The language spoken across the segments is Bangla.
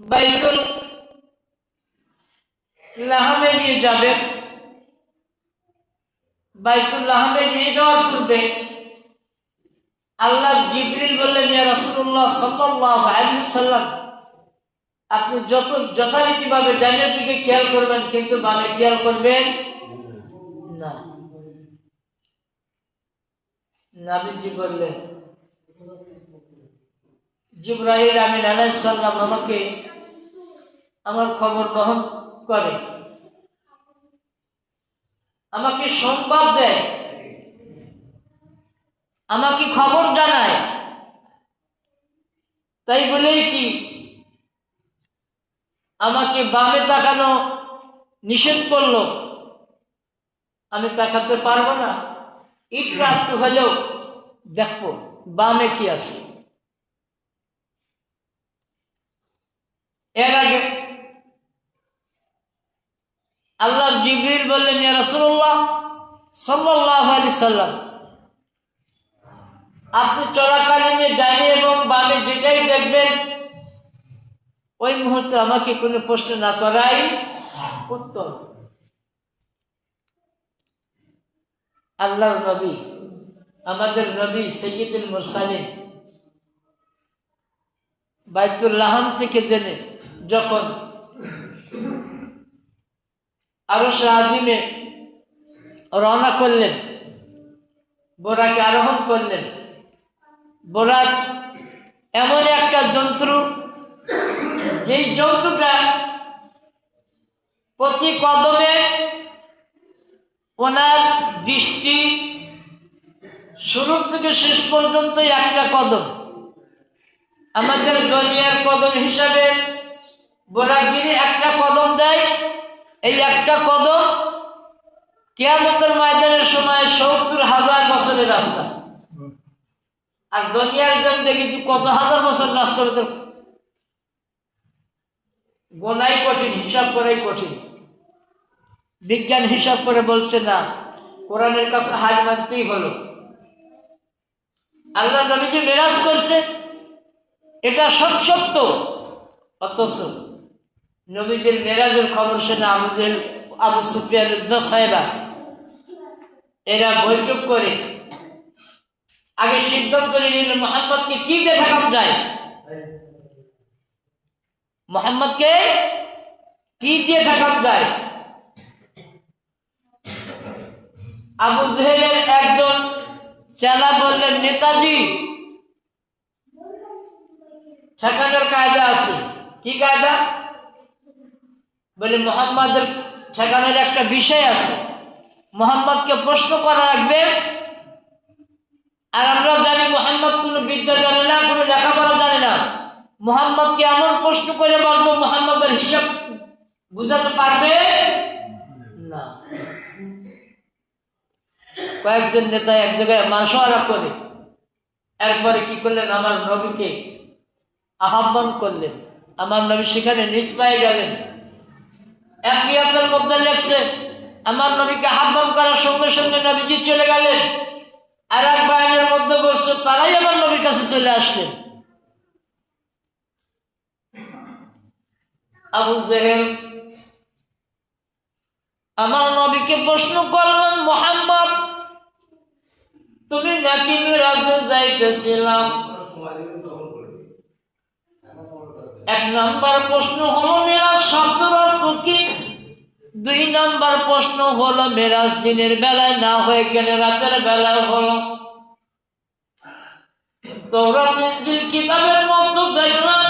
বাইতুল লাহামে নিয়ে যাবে। বাইতুল লাহামে নিয়ে যাওয়ার পূর্বে আল্লাহ জিবরিল বললেন, ইয়া রাসূলুল্লাহ সাল্লাল্লাহু আলাইহি সাল্লাম আপনি যত যথারীতিভাবে ডানের দিকে খেয়াল করবেন, কিন্তু বামে খেয়াল করবেন না। নাবিজি বললেন জিব্রাহিল আমিন আলাইসাল্লাম আমাকে আমার খবর বহন করে। আমাকে সংবাদ দেয়। আমাকে খবর জানায়। তাই বলেই কি, আমাকে বামে তাকানো নিষেধ করল। আমি তাকাতে পারব না। একটু একটু হলেও দেখব বামে কি আছে। এর আগে আল্লাহর জিবরিল বললেন, ইয়া রাসূলুল্লাহ সাল্লাম, আপনি চলাকালীন ডানে এবং বামে যেটাই দেখবেন, ওই মুহূর্তে আমাকে কোনো প্রশ্ন না করাই উত্তর আল্লাহর নবী, আমাদের নবী সৈয়দুল মুরসালিন বাইতুল্লাহাম থেকে জেনে যখন আরও আজিমে রওনা করলেন। বোরাকে আরোহণ করলেন। বোরাক এমন একটা যন্ত্র, যেই যন্ত্রটা প্রতি কদমে ওনার দৃষ্টি শুরু থেকে শেষ পর্যন্ত একটা কদম। আমাদের দুনিয়ার কদম হিসাবে বোরাক যিনি একটা কদম দেয় এই একটা কদম কেয়ামতের ময়দানের সময় সত্তর হাজার বছরের রাস্তা। আর দুনিয়ার জন্য কিন্তু কত হাজার বছর রাস্তা হতে গোনাই কঠিন, হিসাব করাই কঠিন। বিজ্ঞান হিসাব করে বলছে, না, কোরআনের কাছে হার মানতেই হলো। আল্লাহ নবীজি মেরাজ করছে, এটা সব সত্য। অথচ নবীজির মেরাজের খবর শুনে আবু জেল আবু সুফিয়ান সাহেবা এরা বৈঠক করে আগে সিদ্ধান্ত নিল মোহাম্মদকে কি দেখানো যায়? মোহাম্মদকে কি দিয়ে ঠেকানো যায়? আবু জেহেলের একজন চেলা বললেন, নেতাজি, ঠেকানোর কায়দা আছে। কি কায়দা? বলে, মোহাম্মদের ঠেকানোর একটা বিষয় আছে। মোহাম্মদকে প্রশ্ন করা রাখবে আর আমরা জানি মোহাম্মদ কোনো বিদ্যা জানে না, কোনো লেখাপড়া জানে না। মোহাম্মদকে এমন প্রশ্ন করে বলব, মোহাম্মদের হিসাব বুঝাতে পারবে না। কয়েকজন নেতা এক জায়গায় মাসোয়ারা করে এরপরে কি করলেন? আমার নবীকে আহ্বান করলেন। আমার নবী সেখানে নিজ গেলেন। এক আপনার মধ্যে লেখছে, আমার নবীকে আহ্বান করার সঙ্গে সঙ্গে নবীজি চলে গেলেন। আর এক বাহিনীর মধ্যে তারাই আমার নবীর কাছে চলে আসলেন। আবু জেহেল, আমার নবীকে প্রশ্ন করলেন, মোহাম্মদ, তুমি নাকি মিরাজে যাইতেছিলাম? এক নম্বর প্রশ্ন হলো, মেরাজ শব্দের অর্থ কি? দুই নম্বর প্রশ্ন হলো, মেরাজ দিনের বেলায় না হয়ে গেলে রাতের বেলায় হলো? তোরা ইঞ্জিল কিতাবের মতো দেখলাম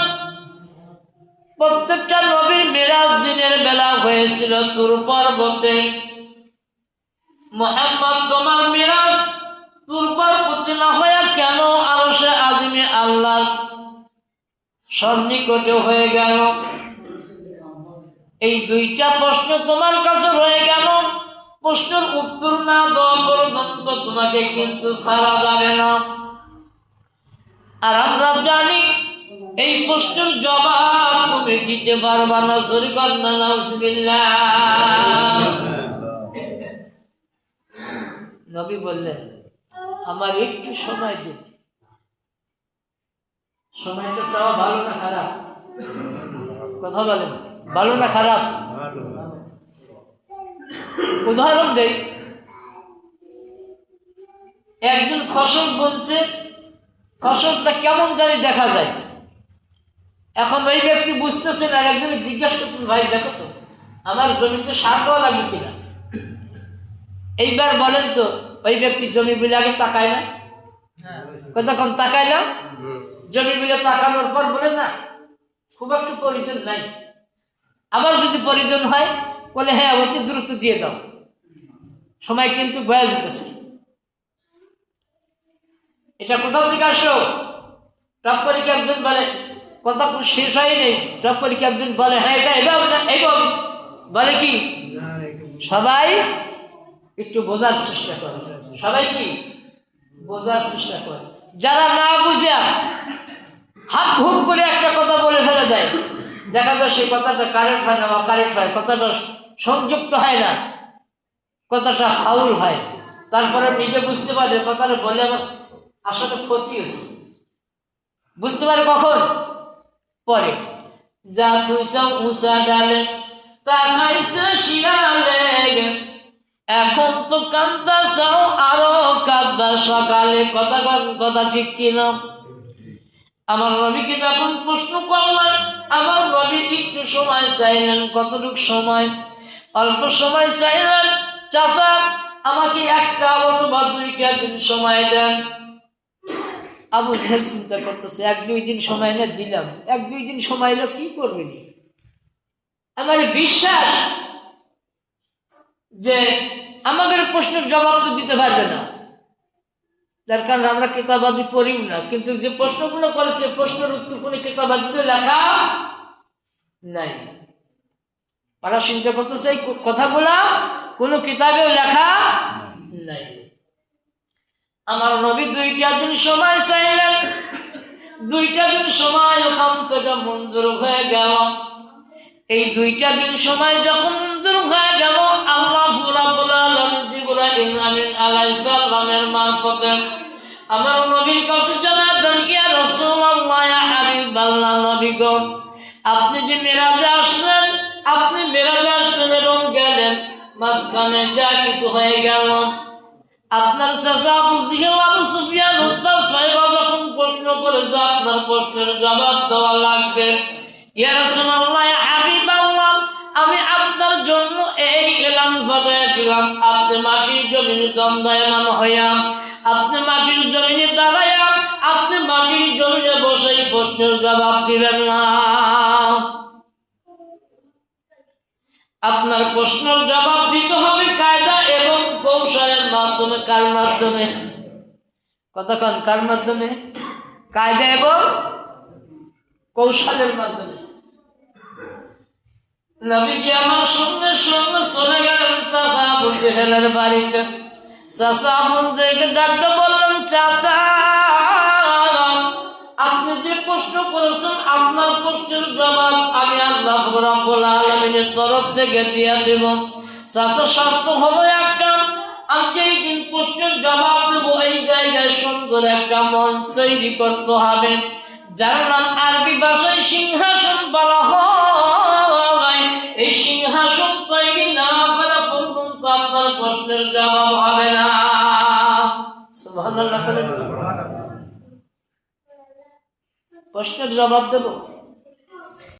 প্রত্যেকটা নবীর মেরাজ দিনের বেলা হয়েছিল তুর পর্বতে। মোহাম্মদ, তোমার মেরাজ তুর পর্বতে না হয়ে কেন আরও সে আজমে আল্লাহ সন্নিকটে হয়ে গেল। এই দুইটা প্রশ্ন তোমার কাছে রয়ে গেল। প্রশ্নের উত্তর না দেওয়া পর্যন্ত তোমাকে কিন্তু সারা যাবে না। আর আমরা জানি, এই প্রশ্নের জবাব তুমি দিতে পারবা না শরীর না নবী বললেন, আমার একটু সময় দিন। চাওয়া ভালো না খারাপ? কথা বলেন ভালো না খারাপ? উদাহরণ দেই। একজন ফসল বলছে ফসলটা কেমন জানি দেখা যায়। এখন ওই ব্যক্তি বুঝতেছে না আর একজন জিজ্ঞাসা করতেছে ভাই দেখো তো আমার জমিতে সার দেওয়া লাগবে কিনা? এইবার বলেন তো ওই ব্যক্তি জমি বিলে আগে তাকায় না? কতক্ষণ তাকায় না জমি বিলে তাকানোর পর বলে, না, খুব একটু প্রয়োজন নাই। আবার যদি প্রয়োজন হয়, বলে হ্যাঁ অতি দ্রুত দিয়ে দাও। সময় কিন্তু বয়া যেতেছে। এটা কোথাও থেকে আসলো? টপ পরীক্ষা একজন বলে, কথা শেষ হয় নেই। টপ পরীক্ষা একজন বলে হ্যাঁ এটা এভাবে না এইভাবে বলে কি? সবাই একটু বোঝার চেষ্টা করে। সবাই কি? বোঝার চেষ্টা করে। যারা না বুঝে হাত হুপ করে একটা কথা বলে ফেলে দেয়। দেখা যায় সেই কথাটা কারেন্ট হয় না বা কারেন্ট হয়। কথাটা সংযুক্ত হয় না। কথাটা ফাউল হয়। তারপরে নিজে বুঝতে পারে, কথাটা বলে আমার আসলে ক্ষতি হয়েছে। বুঝতে পারে কখন? পরে। যা থুইসা উষা ডালে, তা খাইছে শিয়ালে এখন তো কান্দা চাও আরও কান্দা সকালে কথা কথা ঠিক কিনা? আমার নবীকে যখন প্রশ্ন করলাম, আমার রবি একটু সময় চাইলেন, কতটুকু সময়? অল্প সময় চাইলেন, চাচা, আমাকে একটা অথবা দুইটা দিন সময় দেন। আবু জেহেল চিন্তা করতেছে, এক দুই দিন সময় না দিলাম। এক দুই দিন সময় এলো কি করবে নি আমার বিশ্বাস যে আমাদের প্রশ্নের জবাব তো দিতে পারবে না। যার কারণে আমরা কেতাবাদি পড়িও না। কিন্তু যে প্রশ্নগুলো করেছে প্রশ্নের উত্তর কোনো কেতাবাদিতে লেখা নাই। ওরা চিন্তা করতেছে সেই কথাগুলা কোনো কিতাবেও লেখা নাই। আমার নবী দুইটা দিন সময় চাইলেন। দুইটা দিন সময় ওখান থেকে মঞ্জুর হয়ে গেল। এই দুইটা দিন সময় যখন মঞ্জুর হয়ে গেল, আল্লাহ ফুরাবুল আলম জিবরাইল আমিন আলাইহিস সালামের মারফতে আমার নবীর কাছে গিয়া রাসূলুল্লাহ, ইয়া হাবিবাল্লাহ নবী গো আপনি যে মেরাজে আসলেন, আপনি মেরাজে আসলেন এবং গেলেন, মাঝখানে যা কিছু হয়ে গেল। আপনার চাচা আবু আবু সুফিয়ান উদ্বা সাহেবা যখন প্রশ্ন করেছে, আপনার প্রশ্নের জবাব দেওয়া লাগবে। ইয়া রাসূলুল্লাহ, ইয়া হাবিবাল্লাহ, আমি আপনার জন্য এই এলাম ফাটায় দিলাম। আপনি মাটির জমিনে দন্দায়মান হইয়া আপনি মাটির জমিনে দাঁড়াইয়া আপনি মাটির জমিনে বসে প্রশ্নের জবাব দিবেন না। আপনার প্রশ্নের জবাব দিতে হবে কায়দা এবং কৌশলের মাধ্যমে, কার মাধ্যমে? কতক্ষণ? কার মাধ্যমে? কায়দা এবং কৌশলের মাধ্যমে। নবীজি আমার সঙ্গে সঙ্গে চলে গেলেন চাচা আবু জেহেলের বাড়িতে। চাচা ডাকতে বললেন চাচা, আপনি যে প্রশ্ন করেছেন, আপনার প্রশ্নের জবাব আমি আল্লাহ রাব্বুল আলামিনের তরফ থেকে দিয়ে দেব। চাচা শর্ত হলো একটা প্রশ্নের সুন্দর একটা মঞ্চ তৈরি করতে হবে। যার নাম আরবি ভাষায় সিংহাসন বলা হয়। সুবহানাল্লাহ বলে প্রশ্নের জবাব দেব